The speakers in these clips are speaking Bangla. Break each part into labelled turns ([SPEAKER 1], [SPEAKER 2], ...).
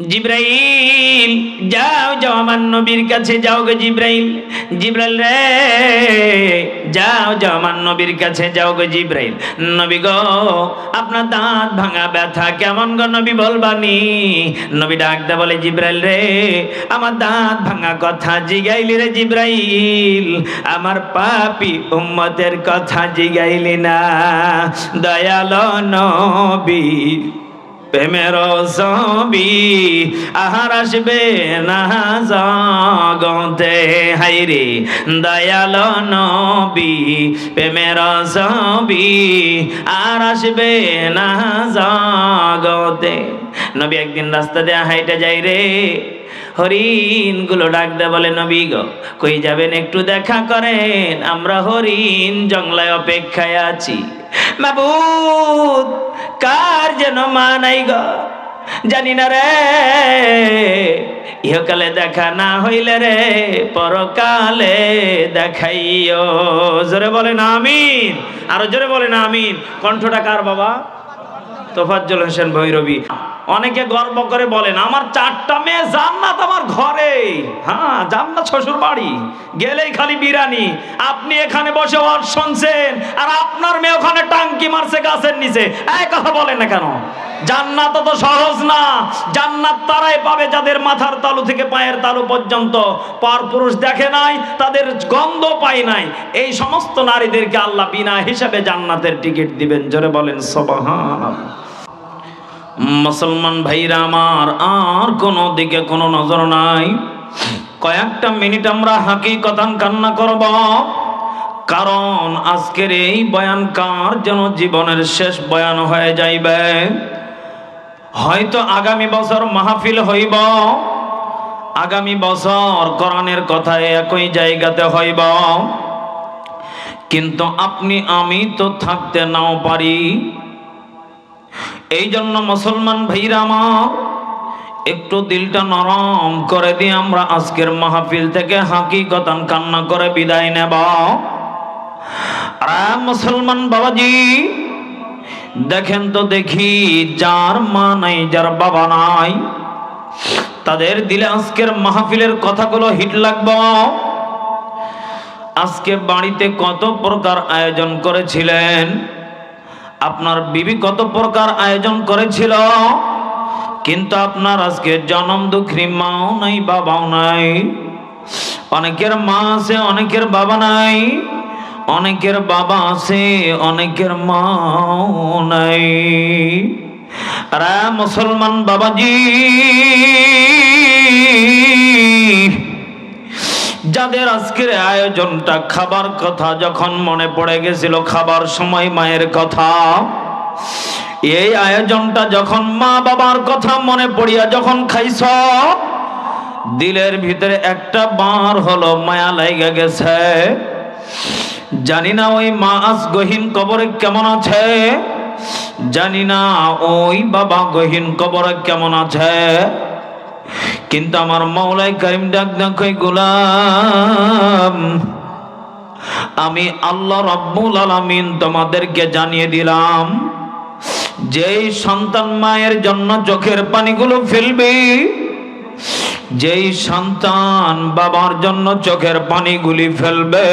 [SPEAKER 1] জিব্রাইল, যাও যাও আমার নবীর কাছে যাও গো জিব্রাইল। জিব্রাইল রে, যাও যাও আমার নবীর কাছে যাও গো জিব্রাইল। নবী গো, আপনার দাঁত ভাঙা ব্যথা কেমন গো নবী বলবানি? নবী ডাকতে বলে, জিব্রাইল রে, আমার দাঁত ভাঙা কথা জিগাইলি রে জিব্রাইল। আমার পাপি উম্মতের কথা জিগাইলি না। দয়াল নবী। প্রেমের ছবি, আহার আসবে না জগতে। হাইরে দয়াল নবী, প্রেমের ছবি, আর আসবে না জগতে। নবী একদিন রাস্তা দিয়ে হাইটে যাই রে। হরিণগুলো ডাক দে বলে, নবী গো, কই যাবেন একটু দেখা করেন? আমরা হরিণ জংলায় অপেক্ষায় আছি। মাবুদ, কার যেন মা নাই গ? জানি না রে, ইহকালে দেখা না হইলে রে, পরকালে দেখাইও। জোরে বলে না আমিন, আরও জোরে বলে না আমিন। কণ্ঠটা কার বাবা? তোফাজ্জল হোসেন ভৈরবী, অনেকে গর্ব করে বলেন, আমার চারটা মেয়ে জান্নাত আমার ঘরে। হ্যাঁ জান্নাত শ্বশুর বাড়ি, গেলেই খালি বিরানি। আপনি এখানে বসে ওয়াজ শুনছেন, আর আপনার মেয়ে ওখানে টাঙ্কি মারছে গাছের নিচে। এই কথা বলেন না কেন? জান্নাত তো সহজ না। জান্নাত তারাই পাবে যাদের মাথার তালু থেকে পায়ের তালু পর্যন্ত। পর পুরুষ দেখে নাই, তাদের গন্ধ পায় নাই। এই সমস্ত নারীদেরকে আল্লাহ বিনা হিসাবে জান্নাতের টিকিট দিবেন। জোরে বলেন সবাহান মুসলমান ভাইরা আমার, আর কোনো দিকে কোনো নজর নাই। কয়েকটা মিনিট আমরা হাকি কথান কান্না করব। কারণ আজকের এই বয়ান কার যেন জীবনের শেষ বয়ান হয়ে যাইবে। হয়তো আগামী বছর মাহফিল হইব। আগামী বছর কোরআনের কথা একই জায়গাতে হইব। কিন্তু আপনি, আমি তো থাকতে নাও পারি। এই জন্য মুসলমান ভাইরা আমার একটু দিলটা নরম করে দিয়ে আমরা আজকের মাহফিল থেকে হাঁকি হাকিকতান কান্না করে বিদায় নেব। আর মুসলমান বাবাজি, দেখেন তো দেখি যার মা নাই, যার বাবা নাই, তাদের দিলে আজকের মাহফিলের কথাগুলো হিট লাগবে। আজকে বাড়িতে কত প্রকার আয়োজন করেছিলেন আপনার বিবি কত প্রকার আয়োজন করেছিল? কিন্তু আপনার আজকে জনম দুঃখী মাও নাই, বাবাও নাই। অনেকের মা আছে, অনেকের বাবা নাই। অনেকের বাবা আছে, অনেকের মাও নাই। রা মুসলমান বাবাজি যাদের আজকের আয়োজনটা খাবার কথা, যখন মনে পড়ে গেছিল খাবার সময় মায়ের কথা, এই আয়োজনটা যখন মা বাবার কথা মনে পড়িয়া যখন খাইছ, দিলের ভিতরে একটা বার হলো মায়া লাইগা গেছে। জানি না ওই মা আজ গহীন কবরে কেমন আছে। জানি না ওই বাবা গহীন কবরে কেমন আছে। কিন্তু আমার মৌলাই করিম ডাক ডাক গোলাম, আমি আল্লাহ রব্বুল আলামিন তোমাদেরকে জানিয়ে দিলাম, যেই সন্তান মায়ের জন্য চোখের পানিগুলো ফেলবে যেই সন্তান বাবার জন্য চোখের পানিগুলি ফেলবে,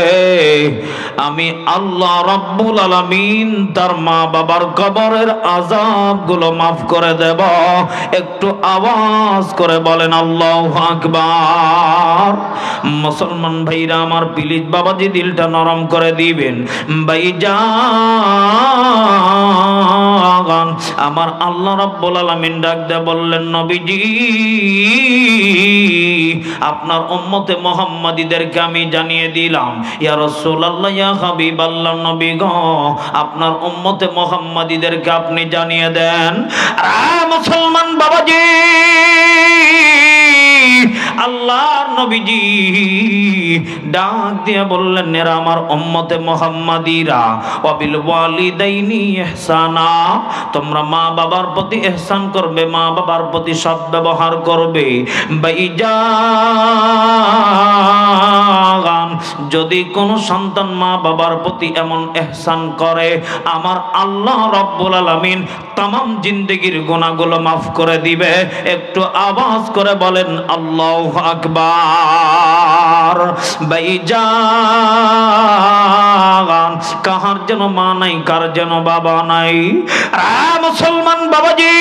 [SPEAKER 1] আমি আল্লাহ রব্বুল আলামিন তার মা বাবার কবরের আজাবগুলো মাফ করে দেব। একটু আওয়াজ করে বলেন, আল্লাহ আকবার। মুসলমান ভাইরা, আমার প্লিজ বাবাজি দিলটা নরম করে দিবেন। ভাই ভাইজান আমার আল্লাহ রব্বুল আলামিন ডাক দে বললেন, নবীজি আপনার উম্মতে মোহাম্মদীদেরকে আমি জানিয়ে দিলাম, ইয়া রাসূলুল্লাহ, ইয়া হাবিবাল্লাহ, নবী গো, আপনার উম্মতে মোহাম্মদীদেরকে আপনি জানিয়ে দেন। আর মুসলমান বাবাজি, আল্লাহর নবীজি ডাক দিয়ে বললেন, এরা আমার উম্মতে মোহাম্মদীরা। অবিল ওয়ালিদাইনি ইহসানা। তোমরা মা বাবার প্রতি ইহসান করবে, মা বাবার প্রতি সৎ ব্যবহার করবে। যদি কোনো সন্তান মা বাবার প্রতি এমন এহসান করে, আমার আল্লাহ রব্বুল আলামিন তামাম জিন্দগির গুণাগুলো মাফ করে দিবে। একটু আওয়াজ করে বলেন, আল্লাহ আকবার। বাইজান কাহার যেন মা নাই, কার যেন বাবা নাই? মুসলমান বাবাজি,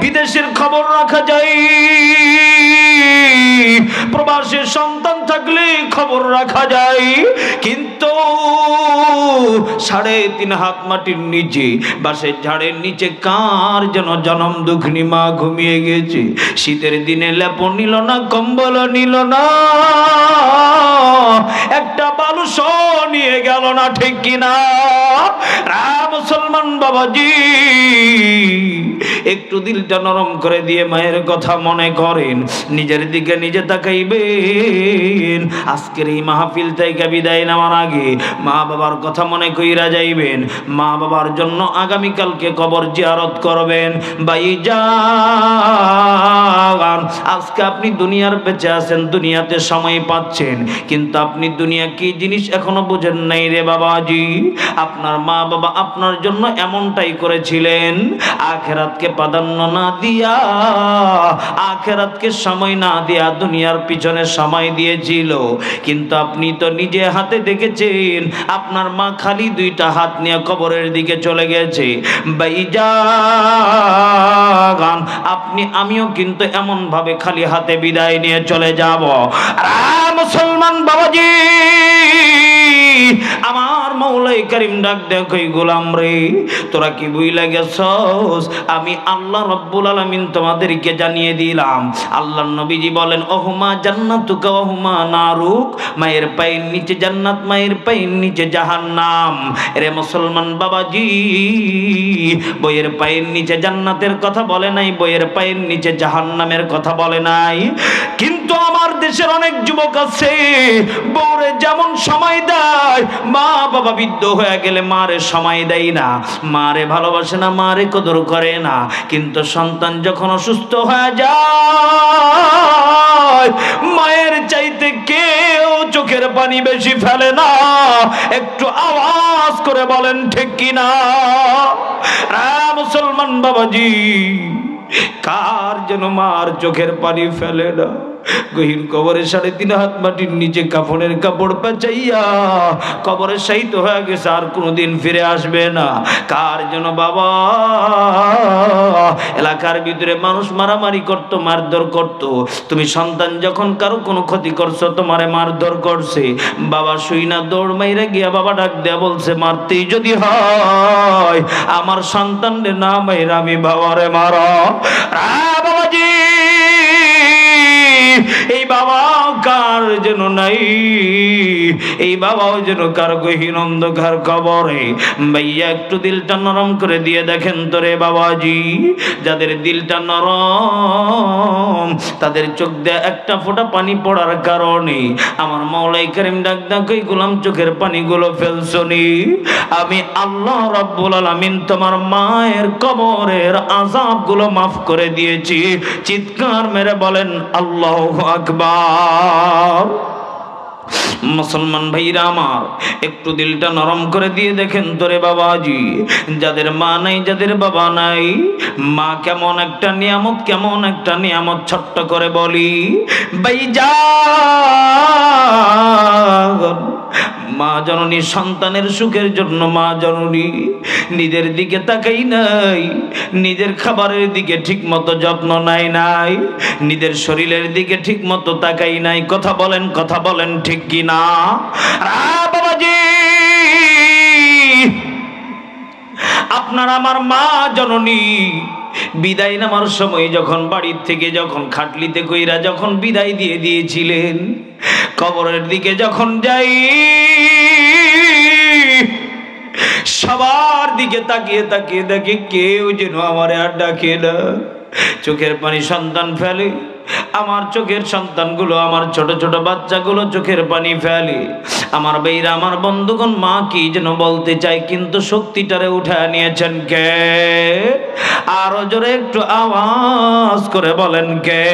[SPEAKER 1] বিদেশের খবর রাখা যায়। প্রবাসীর সন্তান থাকলে খবর রাখা যায়। কিন্তু সাড়ে তিন হাত মাটির নিচে বাসের ঝাড়ের নিচে কার যেন জনম দুঃখিনী মা ঘুমিয়ে গেছে? শীতের দিনে লেপন নিল না, কম্বল নিল না। একটা বালুস নিয়ে গেল না, ঠিক কিনা? মুসলমান বাবাজি, একটু দিলটা নরম করে দিয়ে মায়ের কথা মনে করেন, নিজের দিকে নিজে তাকাইবেন। আজকের এই মাহফিল থেকে বিদায় নেওয়ার আগে মা বাবার কথা মনে কইরা যাইবেন, মা বাবার জন্য আগামীকালকে কবর জিয়ারত করবেন। বাই যান, আজকে আপনি দুনিয়ার বেঁচে আছেন, দুনিয়াতে সময় পাচ্ছেন, কিন্তু আপনি দুনিয়া কি জিনিস এখনও বুঝেন নাই রে বাবাজি? আপনার মা বাবা আপনার জন্য এমনটাই করেছিলেন। আখেরাতকে প্রাধান্য না দিয়া, আখেরাতকে সময় না দিয়া দুনিয়ার পিছনে সময় দিয়েছিল। কিন্তু আপনি তো নিজে হাতে দেখেছেন, আপনার মা খালি দুইটা হাত নিয়ে কবরের দিকে চলে গেছে। বাইজাগান আপনি, আমিও কিন্তু এমন ভাবে খালি হাতে বিদায় নিয়ে চলে যাব। আর মুসলমান বাবাজি! আমার মৌলাই করিম ডাক দেখই গোলাম রে, তোরা কি বুইলা গেছস? আমি আল্লাহ রব্বুল আলামিন তোমাদেরকে জানিয়ে দিলাম। আল্লাহ নবীজি বলেন, ওহুমা জান্নাতুকা, ওহুমা নারুক, মায়ের পায়ের নিচে জান্নাত, মায়ের পায়ের নিচে জাহান্নাম। রে মুসলমান বাবাজি, বইয়ের পায়ের নিচে জান্নাতের কথা বলে নাই, বইয়ের পায়ের নিচে জাহান্নামের কথা বলে নাই। কিন্তু আমার দেশের অনেক যুবক আছে, বউরে যেমন সময় দেয় মা বাবা বৃদ্ধ হয়ে গেলে মারে সময় দেয় না। মারে ভালোবাসে না, মারে কদর করে না। কিন্তু সন্তান যখন অসুস্থ হয়ে যায়, মায়ের চাইতে কেউ চোখের পানি বেশি ফেলে না। একটু আওয়াজ করে বলেন, ঠিক কিনা মুসলমান বাবাজি, কার যেন মার চোখের পানি ফেলে না? গহীন কবরের সাড়ে তিন হাত মাটির নিচে কাফনের কাপড় পেঁচাইয়া কবরে সাহিত্য হয়ে গেছে, আর কোনোদিন ফিরে আসবে না। কার যেন বাবা? এলাকার ভিতরে মানুষ মারামারি করতো, মারধর করতো। তুমি সন্তান যখন কারও কোনো ক্ষতি করছ, তোমারে মারধর করছে। বাবা শুই না, দৌড় মাইরে গিয়া বাবা ডাক দেয়া বলছে, মারতেই যদি হয়, আমার সন্তান না মাইরা আমি বাবারে মারা। বাবাজি! এই বাবা কার যেন নাই? এই বাবাও যেন কার গহীন অন্ধকার কবরে? ভাইয়া, একটু দিলটা নরম করে দিয়ে দেখেন তো রে বাবাজি। যাদের দিলটা নরম, তাদের চোখ দিয়ে একটা ফোঁটা পানি পড়ার কারণে আমার মৌলাই করিম ডাক ডাক ওই গোলাম চোখের পানিগুলো ফেলছনি আমি আল্লাহ রাব্বুল আলামিন তোমার মায়ের কবরের আযাবগুলো মাফ করে দিয়েছি। চিৎকার মেরে বলেন, আল্লাহু আকবার। মুসলমান ভাইরা আমার, একটু দিলটা নরম করে দিয়ে দেখেন তোরে বাবাজি। যাদের মা নাই, যাদের বাবা নাই, মা কেমন একটা নিয়ামত, কেমন একটা নিয়ামত ছোট্ট করে বলি বাইজা মা জননী সন্তানের সুখের জন্য মা জননী, নিজের দিকে তাকাই নাই, নিজের খাবারের দিকে ঠিক মতো যত্ন নাই নাই, নিজের শরীরের দিকে ঠিক মতো তাকাই নাই, কথা বলেন কথা বলেন ঠিক কি না আ, বাবাজি! আপনার আমার মা জননী। বিদায় নামার সময় যখন বাড়ির থেকে যখন খাটলিতে কইরা যখন বিদায় দিয়ে দিয়েছিলেন কবরের দিকে যখন যাই সবার দিকে তাকিয়ে তাকিয়ে দেখে কেউ যেন আমার আর ডাকে না। চোখের পানি সন্তান ফেলে। আমার চোখের সন্তানগুলো আমার ছোট ছোট বাচ্চাগুলো চোখের পানি ফেলে। আমার বেইরা আমার বন্ধুগণ, মা কি যেন বলতে চাই কিন্তু শক্তিটারে উঠে নিয়েছেন কে? আরও জোরে একটু আওয়াজ করে বলেন কে?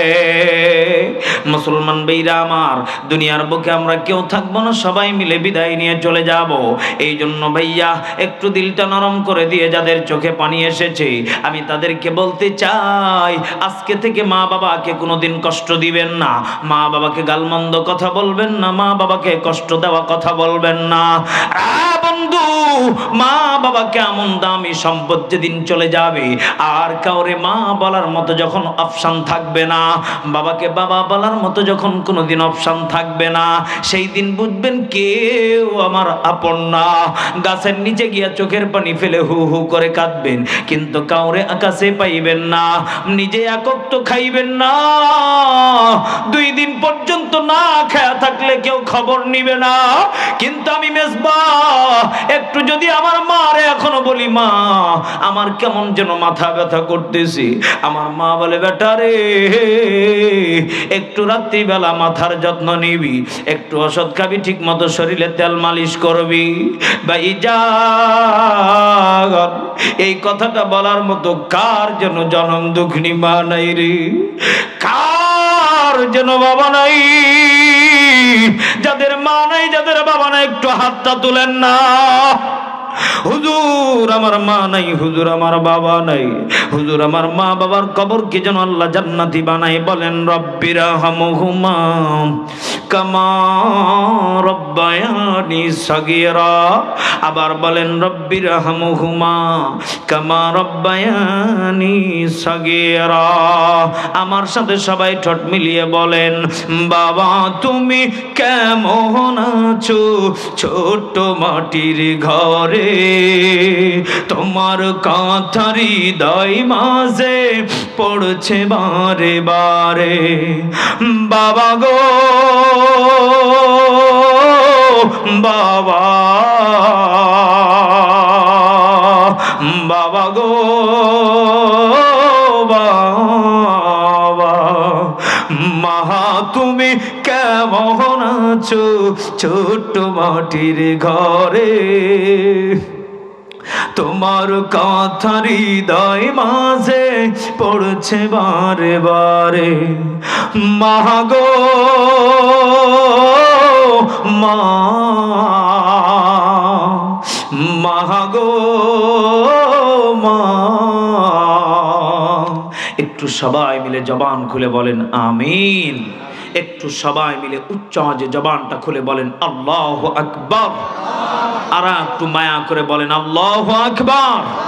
[SPEAKER 1] মুসলমান বেইরা আমার, দুনিয়ার বুকে আমরা কেউ থাকব না, সবাই মিলে বিদায় নিয়ে চলে যাব। এই জন্য ভাইয়া, একটু দিলটা নরম করে দিয়ে যাদের চোখে পানি এসেছে, আমি তাদেরকে বলতে চাই, আজকে থেকে মা বাবাকে কোনোদিন কষ্ট দিবেন না। মা বাবাকে গালমন্দ কথা বলবেন না, মা বাবাকে কষ্ট দেওয়া কথা বলবেন না। বন্ধু, মা বাবা কেমন দামি সম্পদ যেদিন চলে যাবে, আর কাউরে মা বলার মতো যখন অপশান থাকবে না, বাবাকে বাবা বলার মতো যখন কোনোদিন অপশান থাকবে না, সেই দিন বুঝবেন কেউ আমার আপন না। গাছের নিচে গিয়া চোখের পানি ফেলে হু হু করে কাঁদবেন, কিন্তু কাউরে আকাশে পাইবেন না, নিজে একক তো খাইবেন না। দুই দিন পর্যন্ত না খেয়া থাকলে কেউ খবর নিবে না, কিন্তু আমি মেজবা একটু যদি আমার মারে এখনও বলি, মা, আমার কেমন যেন মাথা ব্যথা করতেছি। আমার মা বলে, বেটা রে, একটু রাত্রিবেলা মাথার যত্ন নিবি, একটু ওষুধ খাবি ঠিক মতো শরীরে তেল মালিশ করবি। ভাই যা এই কথাটা বলার মতো কার যেন জনম দুঃখিনী মা নাই রে? কার যেন বাবা নাই? যাদের মা নাই যাদের বাবা নাই একটু হাতটা তুলেন না। হুজুর, আমার মা নাই, হুজুর, আমার বাবা নাই। হুজুর, আমার মা বাবার কবর কি যেন আল্লাহ জান্নাতি বানাই বলেন, রব্বিরা আবার বলেন, রব্বিরা আমার সাথে সবাই ঠট মিলিয়ে বলেন, বাবা, তুমি কেমন আছো? ছোট্ট মাটির ঘরে তোমার কাঁথার হৃদয় মাঝে পড়ছে বারে বারে। বাবা গো, বাবা বাবা গো, বাবা, মাহা, তুমি কেমন আছো ছোট্ট মাটির ঘরে? তোমার কথার হৃদয় মাঝে পড়ছে বারে বারে। মাগো মা মাগো মা। একটু সবাই মিলে জবান খুলে বলেন আমিন। একটু সবাই মিলে উচ্চ জবানটা খুলে বলেন আল্লাহ আকবর। আর একটু মায়া করে বলেন আল্লাহ আকবর।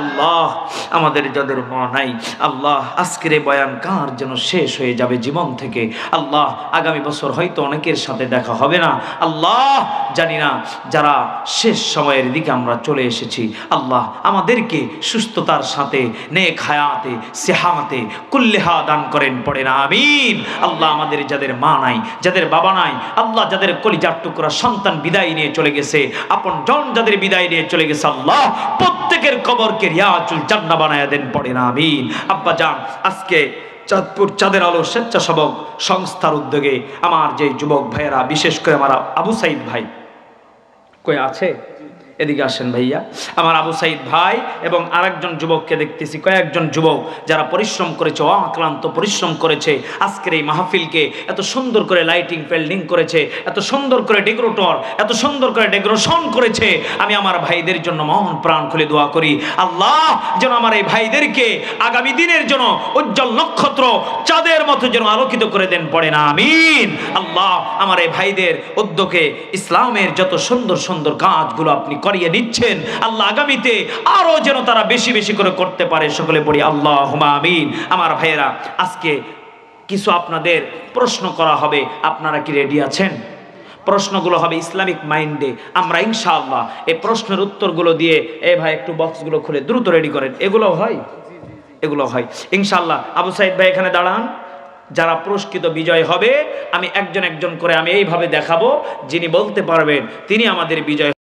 [SPEAKER 1] আল্লাহ, আমাদের যাদের মা নাই, আল্লাহ, আজকের বয়ান কার যেন শেষ হয়ে যাবে জীবন থেকে? আল্লাহ, আগামী বছর হয়তো অনেকের সাথে দেখা হবে না। আল্লাহ, জানি না যারা শেষ সময়ের দিকে আমরা চলে এসেছি। আল্লাহ, আমাদেরকে সুস্থতার সাথে, নেক হায়াতে সেহাতে কুল্লেহা দান করেন পড়ে না আমিন। আল্লাহ, আমাদের যাদের মা নাই, যাদের বাবা নাই, আল্লাহ, যাদের কলিজার টুকরা সন্তান বিদায় নিয়ে চলে গেছে, আপন জন যাদের বিদায় নিয়ে চলে গেছে, আল্লাহ প্রত্যেকের কবরকে রিয়াজুল জান্না বানায় দেন পড়ে না আমিন। আব্বা যান, আজকে চাঁদপুর চাঁদের আলো স্বেচ্ছাসেবক সংস্থার উদ্যোগে আমার যে যুবক ভাইয়েরা, বিশেষ করে আমার আবু সাইদ ভাই, কই আছে? এদিকে আসেন ভাইয়া। আমার আবু সাইদ ভাই এবং আরেকজন যুবককে দেখতেছি, কয়েকজন যুবক যারা পরিশ্রম করেছে, অক্লান্ত পরিশ্রম করেছে, আজকের এই মাহফিলকে এত সুন্দর করে লাইটিং, ফেল্ডিং করেছে, এত সুন্দর করে ডেকোরেটর, এত সুন্দর করে ডেকোরেশন করেছে। আমি আমার ভাইদের জন্য মন প্রাণ খুলে দোয়া করি, আল্লাহ যেন আমার এই ভাইদেরকে আগামী দিনের জন্য উজ্জ্বল নক্ষত্র চাঁদের মতো যেন আলোকিত করে দেন পড়ে না আমিন। আল্লাহ আমার এই ভাইদের উদ্যোগে ইসলামের যত সুন্দর সুন্দর কাজগুলো আপনি করিয়ে নিচ্ছেন আল্লাহ আগামীতে আরও যেন তারা বেশি বেশি করে করতে পারে। সকলে পড়ি আল্লাহ আমিন। আমার ভাইয়েরা, আজকে কিছু আপনাদের প্রশ্ন করা হবে। আপনারা কি রেডি আছেন? প্রশ্নগুলো হবে ইসলামিক মাইন্ডে। আমরা ইনশাআল্লাহ এই প্রশ্নের উত্তরগুলো দিয়ে, এ ভাই, একটু বক্সগুলো খুলে দ্রুত রেডি করেন। এগুলো হয়? এগুলো হয়। ইনশাআল্লাহ, আবু সাইদ ভাই, এখানে দাঁড়ান। যারা পুরস্কৃত বিজয় হবে, আমি একজন একজন করে আমি এইভাবে দেখাবো। যিনি বলতে পারবেন, তিনি আমাদের বিজয়